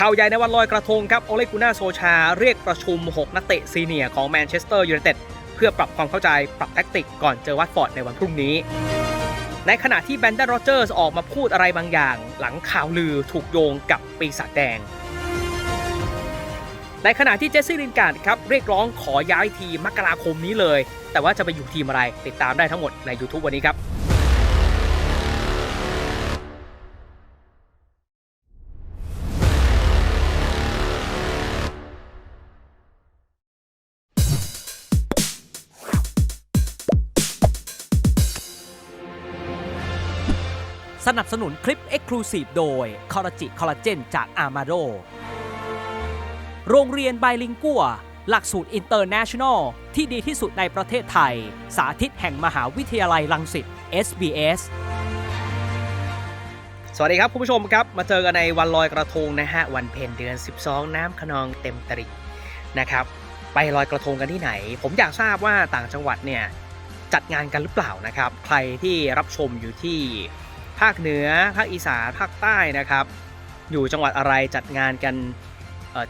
ข่าวใหญ่ในวันลอยกระทงครับโอเลกุน่าโซชาเรียกประชุม 6 นักเตะซีเนียร์ของแมนเชสเตอร์ยูไนเต็ดเพื่อปรับความเข้าใจปรับแทคติกก่อนเจอวัตฟอร์ดในวันพรุ่งนี้ ในขณะที่แบนเดนโรเจอร์สออกมาพูดอะไรบางอย่าง หลังข่าวลือถูกโยงกับปีศาจแดง ในขณะที่เจสซี่ลินการ์ดครับเรียกร้องขอย้ายทีมมกราคมนี้เลย แต่ว่าจะไปอยู่ทีมอะไรติดตามได้ทั้งหมดใน YouTube วันนี้ครับ สนับสนุนคลิป Exclusive โดย c o l l a g e c o l l a g e n จาก Armado โรงเรียนไบลิงกัว หลักสูตร International ที่ดีที่สุดในประเทศไทย สาธิตแห่งมหาวิทยาลัยลังสิต SBS สวัสดีครับ คุณผู้ชมครับ มาเจอกันในวันลอยกระทงนะฮะ วันเพ็ญเดือน 12 น้ำขนองเต็มตลิ่งนะครับ ไปลอยกระทงกันที่ไหน ผมอยากทราบว่าต่างจังหวัดเนี่ยจัดงานกันหรือเปล่านะครับ ใครที่รับชมอยู่ที่ ภาคเหนือ ภาคอีสานภาคใต้นะครับ อยู่จังหวัดอะไรจัดงานกัน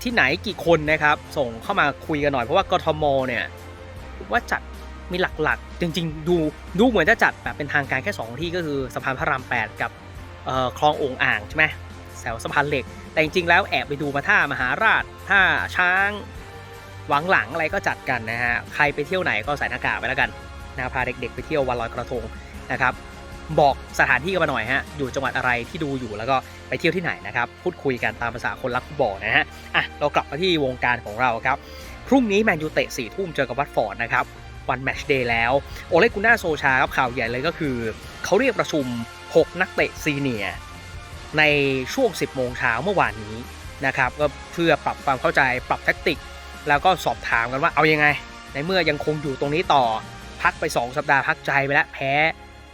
ที่ไหนกี่คนนะครับ ส่งเข้ามาคุยกันหน่อยเพราะว่ากทมเนี่ยว่าจัดมีหลักๆ จริงๆ ดูดูเหมือนจะจัดแบบเป็นทางการแค่ 2 ที่ก็คือสะพานพระราม 8 กับคลององอ่างใช่ไหมแถวสะพานเหล็ก แต่จริงๆ แล้วแอบไปดูมาท่ามหาราชท่าช้างหวังหลังอะไรก็จัดกันนะฮะ ใครไปเที่ยวไหนก็ใส่หน้ากากไปแล้วกันนะพาเด็กๆ ไปเที่ยววันลอยกระทงนะครับ บอกสถานที่กันมาหน่อยฮะ อยู่จังหวัดอะไรที่ดูอยู่แล้วก็ไปเที่ยวที่ไหนนะครับ พูดคุยกันตามภาษาคนรักฟุตบอลนะฮะ อะ เรากลับมาที่วงการของเราครับ พรุ่งนี้แมนยูเตะ4ี่ทุ่มเจอกับวัตฟอร์ดนะครับ วันแมชเดย์แล้ว โอเลกุน่าโซชาครับข่าวใหญ่เลยก็คือ เขาเรียกประชุม 6 นักเตะซีเนียในช่วง 10 โมงเช้าเมื่อวานนี้นะครับ ก็เพื่อปรับความเข้าใจปรับแทคติก แล้วก็สอบถามกันว่าเอายังไง ในเมื่อยังคงอยู่ตรงนี้ต่อ พักไป 2 สัปดาห์พักใจไปแล้วแพ้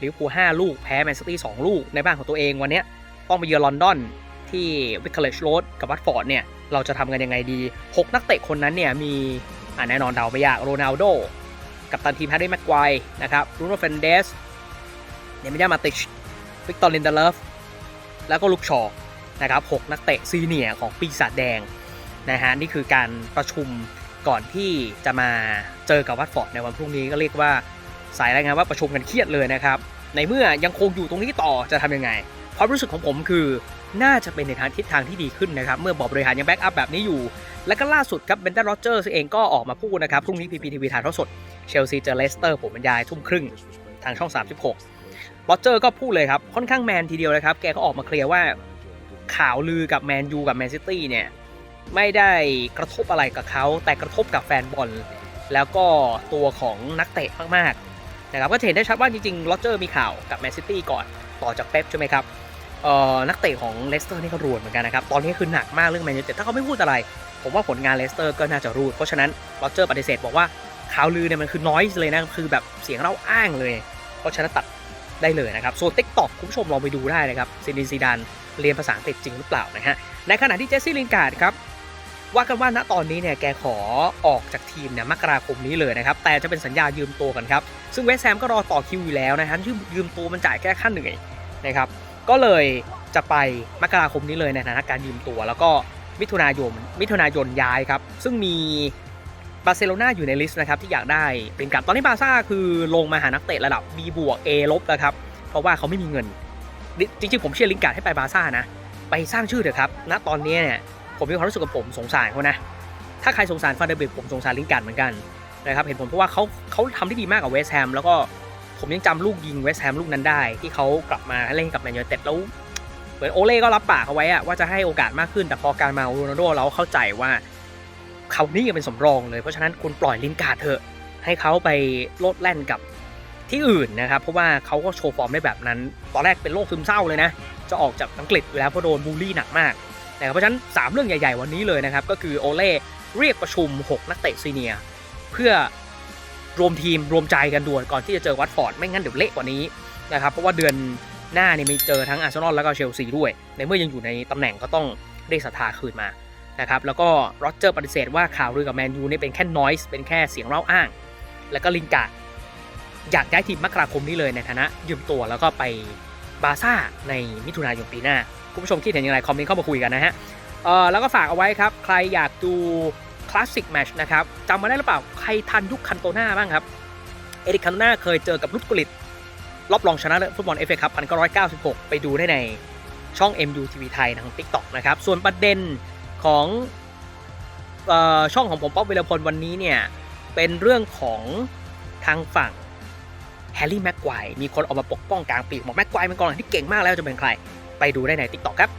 ลิเวอร์พูล5ลูก แพ้แมนซิตี้2ลูกในบ้านของตัวเองวันนี้ต้องไปเยือนลอนดอนที่วิกเ l เลชโรดกับวัตฟอร์ดเนี่ยเราจะทำกันยังไงดี 6 นักเตะคนนั้นเนี่ยมีอ่าแน่นอนเดาไม่ยากโรนัลโดกับตันทีมแฮร์รี่แม็กควนะครับรูโนเฟนเดสเนมิยามาติชวิกตอร์ลินเดเลฟแล้วก็ลูกชอนะครับ6นักเตะซีเนียของปีศาจแดงนะฮะนี่คือการประชุมก่อนที่จะมาเจอกับวัตฟอร์ดในวันพรุ่งนี้ก็เรียกว่า สายรายงานว่าประชุมกันเครียดเลยนะครับ ในเมื่อยังคงอยู่ตรงนี้ต่อจะทำยังไงความรู้สึกของผมคือน่าจะเป็นในทางทิศทางที่ดีขึ้นนะครับ เมื่อบอร์ดบริหารยังแบ็กอัพแบบนี้อยู่ และก็ล่าสุดครับเบนเดนโรเจอร์เองก็ออกมาพูดนะครับ พรุ่งนี้พีพีทีวีถ่ายทอดสดเชลซีเจอเลสเตอร์ผมบรรยายทุ่มครึ่งทางช่อง 36โรเจอร์ก็พูดเลยครับ ค่อนข้างแมนทีเดียวเลยครับ แกก็ออกมาเคลียร์ว่า ข่าวลือกับแมนยูกับแมนซิตี้เนี่ย ไม่ได้กระทบอะไรกับเขาแต่กระทบกับแฟนบอลแล้วก็ตัวของนักเตะมากๆ นะครับก็จะเห็นได้ชัดว่าจริงๆโรเจอร์มีข่าวกับแมนซิตี้ก่อนต่อจากเป๊ปใช่ไหมครับเอ่อนักเตะของเลสเตอร์นี่ก็รูดเหมือนกันนะครับ ตอนนี้คือหนักมากเรื่องแมนยูแต่ถ้าเขาไม่พูดอะไร ผมว่าผลงานเลสเตอร์ก็น่าจะรูด เพราะฉะนั้นโรเจอร์ปฏิเสธบอกว่าข่าวลือเนี่ยมันคือน้อยเลยนะ คือแบบเสียงเล่าอ้างเลย เพราะฉะนั้นตัดได้เลยนะครับ ส่วนติ๊กตอกคุณผู้ชมลองไปดูได้นะครับซินดินซีดานเรียนภาษาอังกฤษจริงหรือเปล่านะฮะในขณะที่เจสซี่ลินการ์ดครับ ว่ากันว่าณตอนนี้เนี่ยแกขอออกจากทีมเนี่ยมกราคมนี้เลยนะครับ แต่จะเป็นสัญญายืมตัวกันครับ ซึ่งเวสแฮมก็รอต่อคิวอยู่แล้วนะฮะยืมยืมตัวมันจ่ายแค่ค่าเหนื่อยนะครับ ก็เลยจะไปมกราคมนี้เลยในฐานะการยืมตัว แล้วก็มิถุนายนมิถุนายนย้ายครับ ซึ่งมีบาร์เซโลนาอยู่ในลิสต์นะครับที่อยากได้เป็นกับตอนนี้บาซ่าคือลงมาหานักเตะระดับ B บวก A ลบนะครับ เพราะว่าเขาไม่มีเงิน จริงๆผมเชียร์ลิงการ์ดให้ไปบาซ่านะ ไปสร้างชื่อเถอะครับ ณตอนนี้เนี่ย ผมมีความรู้สึกกับผมสงสารเขานะ ถ้าใครสงสารฟานเดอร์เบกผมสงสารลิงการ์ดเหมือนกันนะครับเห็นผลเพราะว่าเขาเขาทำได้ดีมากกับเวสต์แฮมแล้วก็ผมยังจำลูกยิงเวสต์แฮมลูกนั้นได้ ที่เขากลับมาเล่นกับแมนยูเต็ดแล้วเหมือนโอเล่ก็รับปากเขาไว้อะว่าจะให้โอกาสมากขึ้นแต่พอการมาโรนัลโดเราเข้าใจว่าเขานี่ยังเป็นสำรองเลย เพราะฉะนั้นคุณปล่อยลินการ์ดเถอะ ให้เขาไปโลดแล่นกับที่อื่นนะครับ เพราะว่าเขาก็โชว์ฟอร์มได้แบบนั้น ตอนแรกเป็นโรคซึมเศร้าเลยนะ จะออกจากอังกฤษอยู่แล้วเพราะโดนบูลลี่หนักมาก นะครับเพราะฉะนั้น 3 เรื่องใหญ่ ๆ วันนี้เลยนะครับ ก็คือโอเล่เรียกประชุม 6 นักเตะซีเนียเพื่อรวมทีมรวมใจกันด่วนก่อนที่จะเจอวัตฟอร์ดไม่งั้นเดี๋ยวเละกว่านี้นะครับเพราะว่าเดือนหน้าเนี่ยมีเจอทั้งอาร์เซนอลแล้วก็เชลซีด้วย ในเมื่อยังอยู่ในตำแหน่งก็ต้องเรียกศรัทธาคืนมานะครับแล้วก็โรเจอร์ปฏิเสธว่าข่าวลือกับแมนยูนี่เป็นแค่นอยส์เป็นแค่เสียงเล่าอ้าง แล้วก็ลิงการ์ดอยากย้ายทีมมกราคมนี้เลยในฐานะยืมตัวแล้วก็ไป บาซ่าในมิถุนายนปีหน้า คุณผู้ชมคิดเห็นอย่างไรคอมเมนต์เข้ามาคุยกันนะฮะเออแล้วก็ฝากเอาไว้ครับ ใครอยากดูคลาสสิกแมชนะครับจำมาได้หรือเปล่า ใครทันยุคคันโตนาบ้างครับ เอริกคันโตนาเคยเจอกับลุดกุลิตรอบรองชนะเลิศฟุตบอลเอฟเอคัพ1996ไปดูได้ในช่อง MUTV ไทยทาง TikTok นะครับ ส่วนประเด็นของออช่องของผมป๊อปวิรพลวันนี้เนี่ย เป็นเรื่องของทางฝั่ง แฮร์รี่แม็กควายมีคนออกมาปกป้องกลางปีกบอกแม็กควายเป็นกองหลังที่เก่งมากแล้วจะเป็นใคร ไปดูได้ในทิกตอกครับ